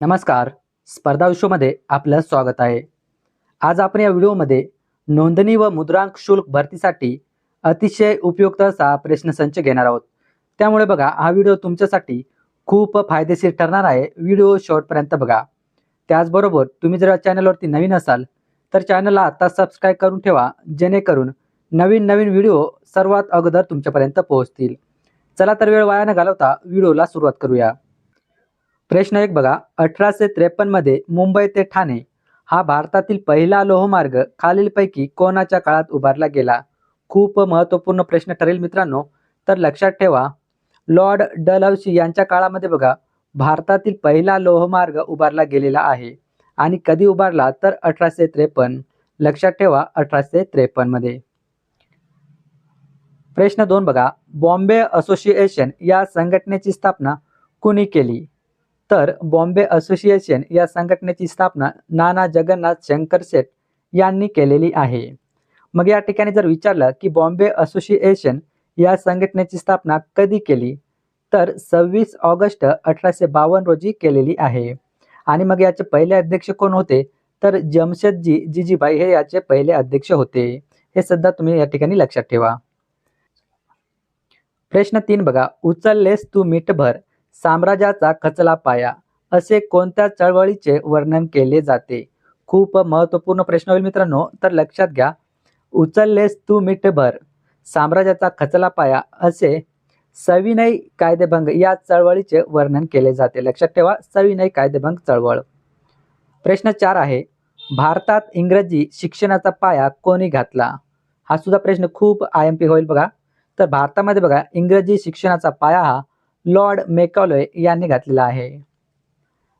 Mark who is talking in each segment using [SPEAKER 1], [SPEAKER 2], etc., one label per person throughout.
[SPEAKER 1] नमस्कार. स्पर्धा विश्वमध्ये आपलं स्वागत आहे. आज आपण या व्हिडिओमध्ये नोंदणी व मुद्रांक शुल्क भरतीसाठी अतिशय उपयुक्त असा प्रश्नसंच घेणार आहोत. त्यामुळे बघा हा व्हिडिओ तुमच्यासाठी खूप फायदेशीर ठरणार आहे. व्हिडिओ शेवटपर्यंत बघा. त्याचबरोबर तुम्ही जर या चॅनलवरती नवीन असाल तर चॅनलला आता सबस्क्राईब करून ठेवा जेणेकरून नवीन नवीन व्हिडिओ सर्वात अगोदर तुमच्यापर्यंत पोहोचतील. चला तर वेळ वाया न घालवता व्हिडिओला सुरुवात करूया. प्रश्न एक बघा. अठराशे त्रेपन्नमध्ये मुंबई ते ठाणे हा भारतातील पहिला लोहमार्ग खालीलपैकी कोणाच्या काळात उभारला गेला? खूप महत्त्वपूर्ण प्रश्न ठरेल मित्रांनो. तर लक्षात ठेवा. लॉर्ड डलहौसी यांच्या काळामध्ये बघा भारतातील पहिला लोहमार्ग उभारला गेलेला आहे. आणि कधी उभारला? तर अठराशे त्रेपन्न. लक्षात ठेवा अठराशे त्रेपन्नमध्ये प्रश्न दोन बघा. बॉम्बे असोसिएशन या संघटनेची स्थापना कुणी केली? तर बॉम्बे असोसिएशन या संघटनेची स्थापना नाना जगन्नाथ शंकर शेठ यांनी केलेली आहे. मग या ठिकाणी जर विचारलं की बॉम्बे असोसिएशन या संघटनेची स्थापना कधी केली? तर सव्वीस ऑगस्ट अठराशे बावन्न रोजी केलेली आहे. आणि मग याचे पहिले अध्यक्ष कोण होते? तर जमशेदजी जिजीबाई हे याचे पहिले अध्यक्ष होते. हे सुद्धा तुम्ही या ठिकाणी लक्षात ठेवा. प्रश्न तीन बघा. उचललेस तू मीठभर. साम्राज्याचा खचला पाया असे कोणत्या चळवळीचे वर्णन केले जाते? खूप महत्त्वपूर्ण प्रश्न होईल मित्रांनो तर लक्षात घ्या. उचललेस तू मिठभर साम्राज्याचा खचला पाया असे सविनय कायदेभंग या चळवळीचे वर्णन केले जाते. लक्षात ठेवा सविनय कायदेभंग चळवळ. प्रश्न चार आहे भारतात इंग्रजी शिक्षणाचा पाया कोणी घातला? हा सुद्धा प्रश्न खूप आय एम पी होईल बघा. तर भारतामध्ये बघा इंग्रजी शिक्षणाचा पाया हा लॉर्ड मेकॉलोय यांनी घातलेला आहे.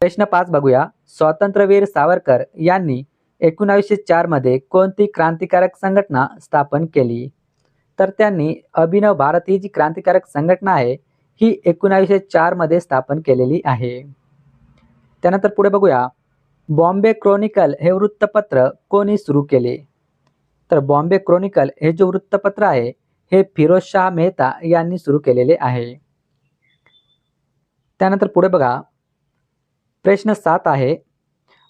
[SPEAKER 1] प्रश्न पाच बघूया. स्वातंत्र्यवीर सावरकर यांनी एकोणावीसशे चारमध्ये कोणती क्रांतिकारक संघटना स्थापन केली? तर त्यांनी अभिनव भारत ही जी क्रांतिकारक संघटना आहे ही एकोणावीसशे चारमध्ये स्थापन केलेली आहे. त्यानंतर पुढे बघूया. बॉम्बे क्रोनिकल हे वृत्तपत्र कोणी सुरू केले? तर बॉम्बे क्रोनिकल हे जे वृत्तपत्र आहे हे फिरोजशाह मेहता यांनी सुरू केलेले आहे. त्यानंतर पुढे बघा. प्रश्न सात आहे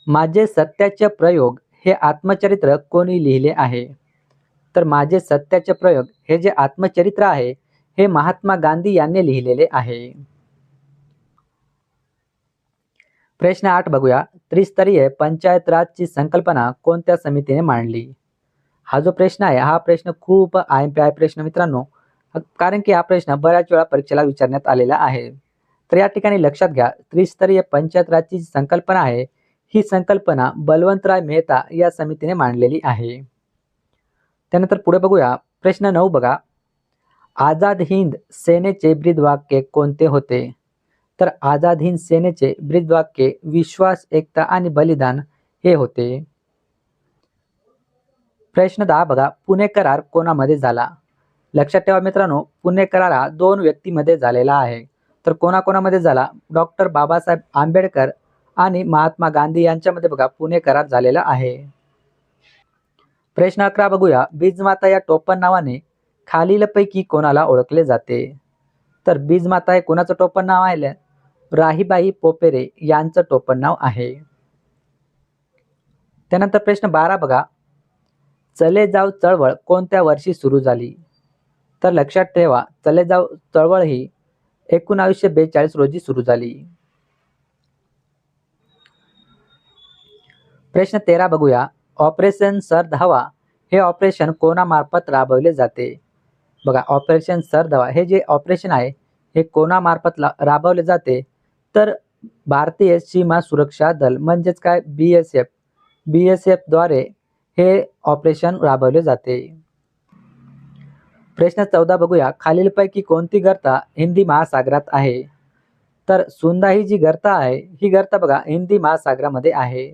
[SPEAKER 1] माझे सत्याचे प्रयोग हे आत्मचरित्र कोणी लिहिले आहे? तर माझे सत्याचे प्रयोग हे जे आत्मचरित्र आहे हे महात्मा गांधी यांनी लिहिलेले आहे. प्रश्न आठ बघूया. त्रिस्तरीय पंचायत राजची संकल्पना कोणत्या समितीने मांडली? हा जो प्रश्न आहे हा प्रश्न खूप आय पी आय प्रश्न मित्रांनो. कारण की हा प्रश्न बऱ्याच वेळा परीक्षेला विचारण्यात आलेला आहे. तर या ठिकाणी लक्षात घ्या त्रिस्तरीय पंचायत राजची जी संकल्पना आहे ही संकल्पना बलवंतराय मेहता या समितीने मांडलेली आहे. त्यानंतर पुढे बघूया प्रश्न नऊ बघा. आझाद हिंद सेनेचे ब्रीदवाक्य कोणते होते? तर आझाद हिंद सेनेचे ब्रीदवाक्य विश्वास एकता आणि बलिदान हे होते. प्रश्न दहा बघा पुणे करार कोणामध्ये झाला? लक्षात ठेवा मित्रांनो पुणे करार हा दोन व्यक्तीमध्ये झालेला आहे. तर कोणाकोणामध्ये झाला? डॉक्टर बाबासाहेब आंबेडकर आणि महात्मा गांधी यांच्यामध्ये बघा पुणे करार झालेला आहे. प्रश्न अकरा बघूया. बीजमाता या टोपण नावाने खालीलपैकी कोणाला ओळखले जाते? तर बीजमाता हे कोणाचं टोपण नाव आहे? राहीबाई पोपेरे यांचं टोपण नाव आहे. त्यानंतर प्रश्न बारा बघा. चले जाव चळवळ कोणत्या वर्षी सुरू झाली? तर लक्षात ठेवा चले जाव चळवळ ही एकोणावीसशे बेचाळीस रोजी सुरू झाली. प्रश्न तेरा बघूया. ऑपरेशन सर धावा हे ऑपरेशन कोणामार्फत राबवले जाते? बघा ऑपरेशन सर धावा हे जे ऑपरेशन आहे हे कोणामार्फत राबवले जाते? तर भारतीय सीमा सुरक्षा दल म्हणजेच काय? B S F. B S एफद्वारे हे ऑपरेशन राबवले जाते. प्रश्न चौदा बघूया. खालीलपैकी कोणती गर्ता हिंदी महासागरात आहे? तर सुंदा ही जी गर्ता आहे ही गर्ता बघा हिंदी महासागरामध्ये आहे.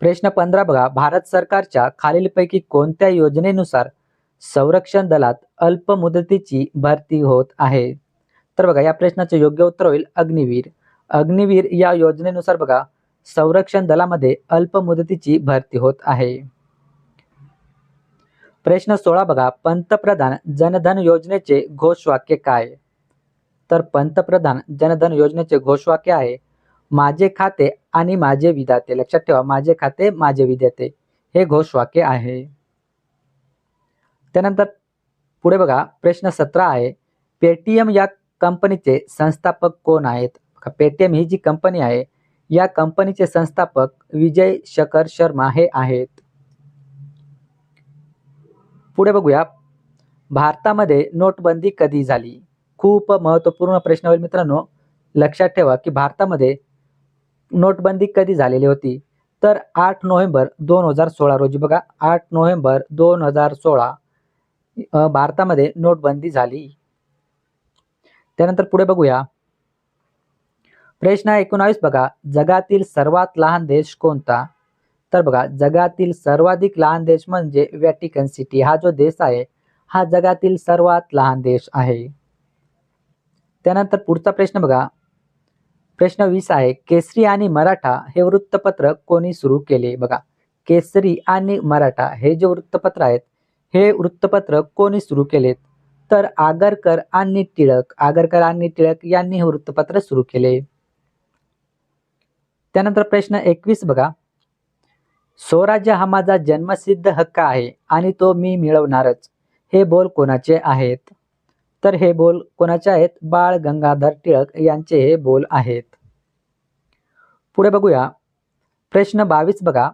[SPEAKER 1] प्रश्न पंधरा बघा. भारत सरकारच्या खालीलपैकी कोणत्या योजनेनुसार संरक्षण दलात अल्प मुदतीची भरती होत आहे? तर बघा या प्रश्नाचे योग्य उत्तर होईल अग्निवीर. अग्निवीर या योजनेनुसार बघा संरक्षण दलामध्ये अल्प मुदतीची भरती होत आहे. प्रश्न सोळा बघा. पंतप्रधान जनधन योजनेचे घोषवाक्य काय? तर पंतप्रधान जनधन योजनेचे घोषवाक्य आहे माझे खाते आणि माझे विधाते लक्षात ठेवा माझे खाते माझे विधाते हे घोषवाक्य आहे. त्यानंतर पुढे बघा प्रश्न सतरा आहे. पेटीएम या कंपनीचे संस्थापक कोण आहेत? पेटीएम ही जी कंपनी आहे या कंपनीचे संस्थापक विजय शकर शर्मा हे आहेत. पुढे बघूया. भारतामध्ये नोटबंदी कधी झाली? खूप महत्त्वपूर्ण प्रश्न होईल मित्रांनो. लक्षात ठेवा की भारतामध्ये नोटबंदी कधी झालेली होती? तर आठ नोव्हेंबर दोन हजार सोळा रोजी बघा. आठ नोव्हेंबर दोन हजार सोळा भारतामध्ये नोटबंदी झाली. त्यानंतर पुढे बघूया. प्रश्न एकोणावीस बघा. जगातील सर्वात लहान देश कोणता? तर बघा जगातील सर्वाधिक लहान देश म्हणजे व्हॅटिकन सिटी हा जो देश आहे हा जगातील सर्वात लहान देश आहे. त्यानंतर पुढचा प्रश्न बघा. प्रश्न वीस आहे केसरी आणि मराठा हे वृत्तपत्र कोणी सुरू केले? बघा केसरी आणि मराठा हे जे वृत्तपत्र आहेत हे वृत्तपत्र कोणी सुरू केलेत? तर आगरकर आणि टिळक. आगरकर आणि टिळक यांनी हे वृत्तपत्र सुरू केले. त्यानंतर प्रश्न एकवीस बघा. स्वराज्य हा माझा जन्मसिद्ध हक्क आहे आणि तो मी मिळवणारच. हे बोल कोणाचे आहेत? तर हे बोल कोणाचे आहेत? बाळ गंगाधर टिळक यांचे हे बोल आहेत. पुढे बघूया. प्रश्न बावीस बघा.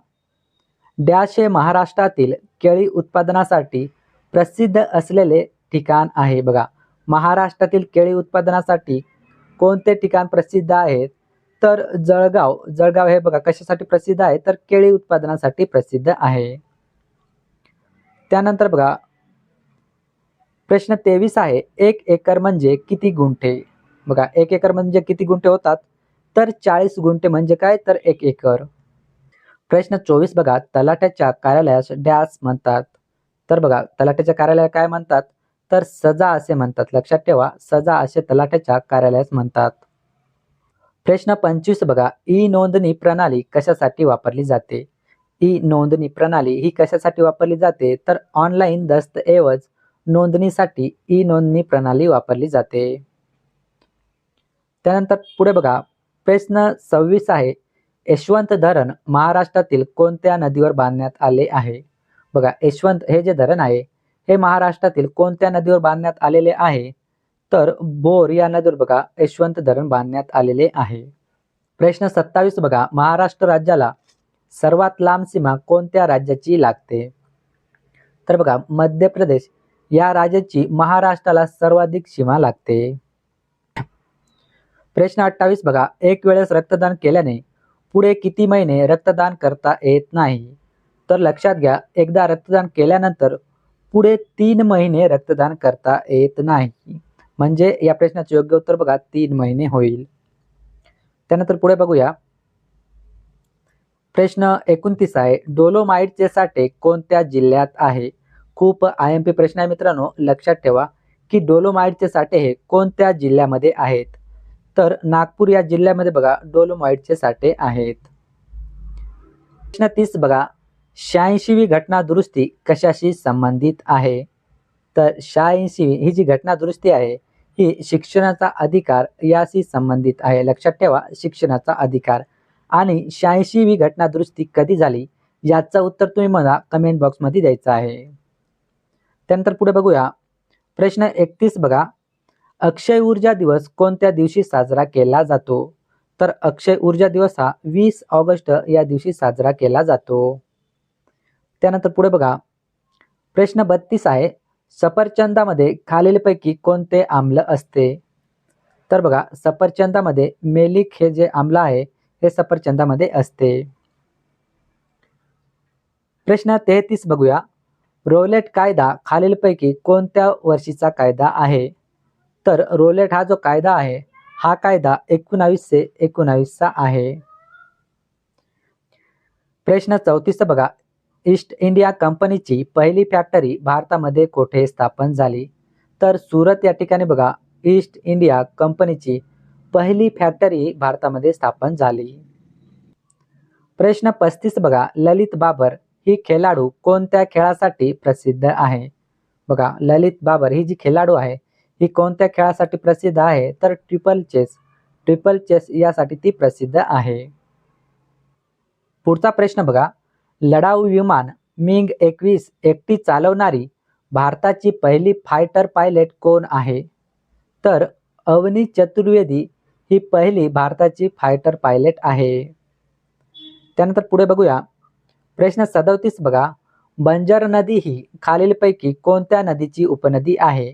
[SPEAKER 1] डॅश हे महाराष्ट्रातील केळी उत्पादनासाठी प्रसिद्ध असलेले ठिकाण आहे बघा. महाराष्ट्रातील केळी उत्पादनासाठी कोणते ठिकाण प्रसिद्ध आहेत? तर जळगाव जळगाव हे बघा कशासाठी प्रसिद्ध आहे? तर केळी उत्पादनासाठी प्रसिद्ध आहे. त्यानंतर बघा प्रश्न तेवीस आहे एक एकर म्हणजे किती गुंठे? बघा एक एकर म्हणजे किती गुंठे होतात? तर चाळीस गुंठे म्हणजे काय? तर एक एकर. प्रश्न चोवीस बघा तलाट्याच्या कार्यालयास डॅस म्हणतात. तर बघा तलाट्याच्या कार्यालयाला काय म्हणतात? तर सजा असे म्हणतात. लक्षात ठेवा सजा असे तलाट्याच्या कार्यालयास म्हणतात. प्रश्न पंचवीस बघा. ई नोंदणी प्रणाली कशासाठी वापरली जाते? ई नोंदणी प्रणाली ही कशासाठी वापरली जाते? तर ऑनलाईन दस्तऐवज नोंदणीसाठी ई नोंदणी प्रणाली वापरली जाते. त्यानंतर पुढे बघा. प्रश्न सव्वीस आहे. यशवंत धरण महाराष्ट्रातील कोणत्या नदीवर बांधण्यात आले आहे? बघा यशवंत हे जे धरण आहे हे महाराष्ट्रातील कोणत्या नदीवर बांधण्यात आलेले आहे? तर बोर या नदीवर बघा यशवंत धरण बांधण्यात आलेले आहे. प्रश्न सत्तावीस बघा महाराष्ट्र राज्याला सर्वात लांब सीमा कोणत्या राज्याची लागते? तर बघा मध्य प्रदेश या राज्याची महाराष्ट्राला सर्वाधिक सीमा लागते. प्रश्न अठ्ठावीस बघा एक वेळेस रक्तदान केल्याने पुढे किती महिने रक्तदान करता येत नाही? तर लक्षात घ्या एकदा रक्तदान केल्यानंतर पुढे तीन महिने रक्तदान करता येत नाही. म्हणजे या प्रश्नाचे योग्य उत्तर बघा तीन महिने होईल. त्यानंतर पुढे बघूया. प्रश्न एकोणतीस आहे डोलोमाइटचे साठे कोणत्या जिल्ह्यात आहे? खूप आय एम पी प्रश्न आहे मित्रांनो लक्षात ठेवा की डोलोमाइटचे साठे हे कोणत्या जिल्ह्यामध्ये आहेत? तर नागपूर या जिल्ह्यामध्ये बघा डोलोमाइटचे साठे आहेत. प्रश्न तीस बघा शहाऐंशीवी घटना दुरुस्ती कशाशी संबंधित आहे? तर शहाऐंशी ही जी घटना दुरुस्ती आहे ही शिक्षणाचा अधिकार याशी संबंधित आहे. लक्षात ठेवा शिक्षणाचा अधिकार. आणि शहाऐंशीवी घटना दुरुस्ती कधी झाली? याचं उत्तर तुम्ही मला कमेंट बॉक्समध्ये द्यायचं आहे. त्यानंतर पुढे बघूया. प्रश्न एकतीस बघा. अक्षय ऊर्जा दिवस कोणत्या दिवशी साजरा केला जातो? तर अक्षय ऊर्जा दिवस हा वीस ऑगस्ट या दिवशी साजरा केला जातो. त्यानंतर पुढे बघा. प्रश्न बत्तीस आहे. सफरचंदामध्ये खालीलपैकी कोणते आम्ल असते? तर बघा सफरचंदामध्ये मेलिक हे जे आम्ल आहे हे सफरचंदामध्ये असते. प्रश्न तेहतीस बघूया. रोलेट कायदा खालीलपैकी कोणत्या वर्षीचा कायदा आहे? तर रोलेट हा जो कायदा आहे हा कायदा एकोणावीसशे एकोणावीसचा आहे. प्रश्न चौतीस बघा. ईस्ट इंडिया कंपनीची पहिली फॅक्टरी भारतामध्ये कोठे स्थापन झाली? तर सुरत या ठिकाणी बघा ईस्ट इंडिया कंपनीची पहिली फॅक्टरी भारतामध्ये स्थापन झाली. प्रश्न पस्तीस बघा ललित बाबर ही खेळाडू कोणत्या खेळासाठी प्रसिद्ध आहे? बघा ललित बाबर ही जी खेळाडू आहे ही कोणत्या खेळासाठी प्रसिद्ध आहे? तर ट्रिपल चेस ट्रिपल चेस यासाठी ती प्रसिद्ध आहे. पुढचा प्रश्न बघा लढाऊ विमान मिंग एकवीस एकटी चालवणारी भारताची पहिली फायटर पायलट कोण आहे? तर अवनी चतुर्वेदी ही पहिली भारताची फायटर पायलट आहे. त्यानंतर पुढे बघूया. प्रश्न सदोतीस बघा. बंजर नदी ही खालीलपैकी कोणत्या नदीची उपनदी आहे?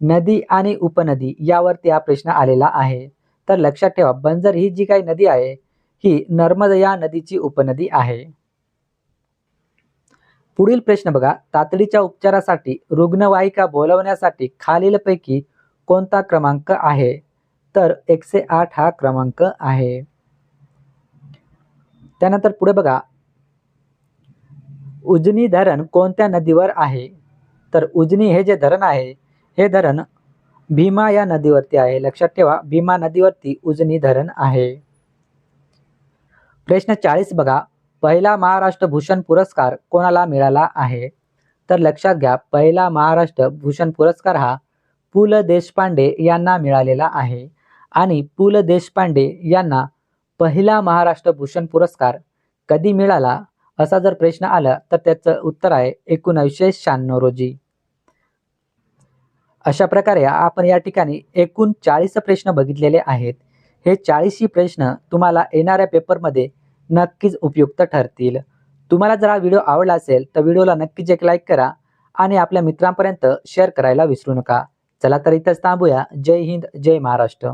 [SPEAKER 1] नदी आणि उपनदी यावरती हा प्रश्न आलेला आहे. तर लक्षात ठेवा बंजर ही जी काही नदी आहे ही नर्मदा या नदीची उपनदी आहे. पुढील प्रश्न बघा. तातडीच्या उपचारासाठी रुग्णवाहिका बोलवण्यासाठी खालीलपैकी कोणता क्रमांक आहे? तर एकशे आठ हा क्रमांक आहे. त्यानंतर पुढे बघा. उजनी धरण कोणत्या नदीवर आहे? तर उजनी हे जे धरण आहे हे धरण भीमा या नदीवरती आहे. लक्षात ठेवा भीमा नदीवरती उजनी धरण आहे. प्रश्न चाळीस बघा. पहिला महाराष्ट्र भूषण पुरस्कार कोणाला मिळाला आहे? तर लक्षात घ्या पहिला महाराष्ट्र भूषण पुरस्कार हा पु. ल. देशपांडे यांना मिळालेला आहे. आणि पु. ल. देशपांडे यांना पहिला महाराष्ट्र भूषण पुरस्कार कधी मिळाला? असा जर प्रश्न आला तर त्याचं उत्तर आहे एकोणावीसशे शहाण्णव रोजी. अशा प्रकारे आपण या ठिकाणी एकूण चाळीस प्रश्न बघितलेले आहेत. हे चाळीसही प्रश्न तुम्हाला येणाऱ्या पेपरमध्ये नक्कीच उपयुक्त ठरतील. तुम्हाला जर हा व्हिडिओ आवडला असेल तर व्हिडिओला नक्कीच एक लाईक करा आणि आपल्या मित्रांपर्यंत शेअर करायला विसरू नका. चला तर इथंच थांबूया. जय हिंद जय महाराष्ट्र.